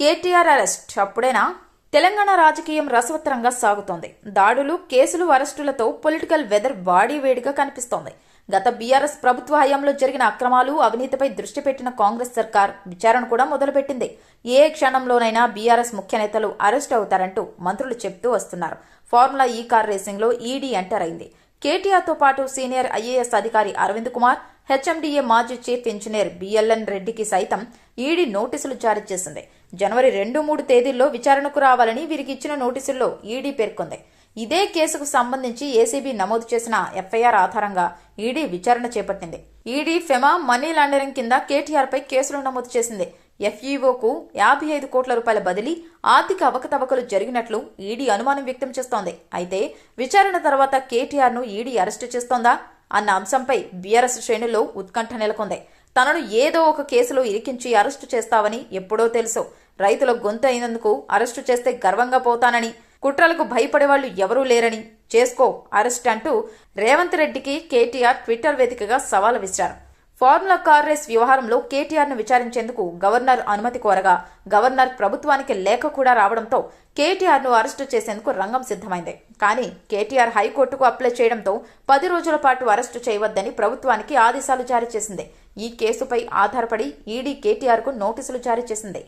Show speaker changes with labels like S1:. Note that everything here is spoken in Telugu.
S1: కేటీఆర్ అరెస్ట్. అప్పుడేనా? తెలంగాణ రాజకీయం రసవత్తరంగా సాగుతోంది. దాడులు కేసులు అరెస్టులతో పొలిటికల్ వెదర్ వాడి వేడిగా కనిపిస్తోంది. గత బీఆర్ఎస్ ప్రభుత్వ హయాంలో జరిగిన అక్రమాలు అవినీతిపై దృష్టి పెట్టిన కాంగ్రెస్ సర్కార్ విచారణ కూడా మొదలుపెట్టింది. ఏ క్షణంలోనైనా బీఆర్ఎస్ ముఖ్య నేతలు అరెస్ట్ అవుతారంటూ మంత్రులు చెప్తూ వస్తున్నారు. ఫార్ములా ఈ కార్ రేసింగ్లో ఈడీ ఎంటర్ అయింది. కేటీఆర్తో పాటు సీనియర్ ఐఏఎస్ అధికారి అరవింద్ కుమార్ హెచ్ఎండిఏ మాజీ చీఫ్ ఇంజనీర్ బిఎల్ఎన్ రెడ్డికి సైతం ఈడీ నోటీసులు జారీ చేసింది. జనవరి రెండు మూడు తేదీల్లో విచారణకు రావాలని వీరికి ఇచ్చిన నోటీసుల్లో ఈడీ పేర్కొంది. ఇదే కేసుకు సంబంధించి ఏసీబీ నమోదు చేసిన ఎఫ్ఐఆర్ ఆధారంగా ఈడీ విచారణ చేపట్టింది. ఈడీ ఫెమా మనీ లాండరింగ్ కింద కేటీఆర్ పై కేసులు నమోదు చేసింది. ఎఫ్ఈఓకు యాభై ఐదు కోట్ల రూపాయల బదిలీ ఆర్థిక అవకతవకలు జరిగినట్లు ఈడీ అనుమానం వ్యక్తం చేస్తోంది. అయితే విచారణ తర్వాత కేటీఆర్ను ఈడీ అరెస్టు చేస్తోందా? అన్న అంశంపై బీఆర్ఎస్ శ్రేణుల్లో ఉత్కంఠ నెలకొంది. తనను ఏదో ఒక కేసులో ఇరికించి అరెస్టు చేస్తావని ఎప్పుడో తెలుసు. రైతుల గొంతు అయినందుకు అరెస్టు చేస్తే గర్వంగా పోతానని కుట్రలకు భయపడే వాళ్ళు ఎవరూ లేరని. చేసుకో అరెస్ట్ అంటూ రేవంత్ రెడ్డికి కేటీఆర్ ట్విట్టర్ వేదికగా సవాల్ విసిరారు. ఫార్ములా కార్ రేస్ వ్యవహారంలో కేటీఆర్ను విచారించేందుకు గవర్నర్ అనుమతి కోరగా గవర్నర్ ప్రభుత్వానికి లేఖ కూడా రావడంతో కేటీఆర్ను అరెస్టు చేసేందుకు రంగం సిద్ధమైంది. కానీ కేటీఆర్ హైకోర్టుకు అప్లై చేయడంతో పది రోజుల పాటు అరెస్టు చేయవద్దని ప్రభుత్వానికి ఆదేశాలు జారీ చేసింది. ఈ కేసుపై ఆధారపడి ఈడీ కేటీఆర్కు నోటీసులు జారీ చేసింది.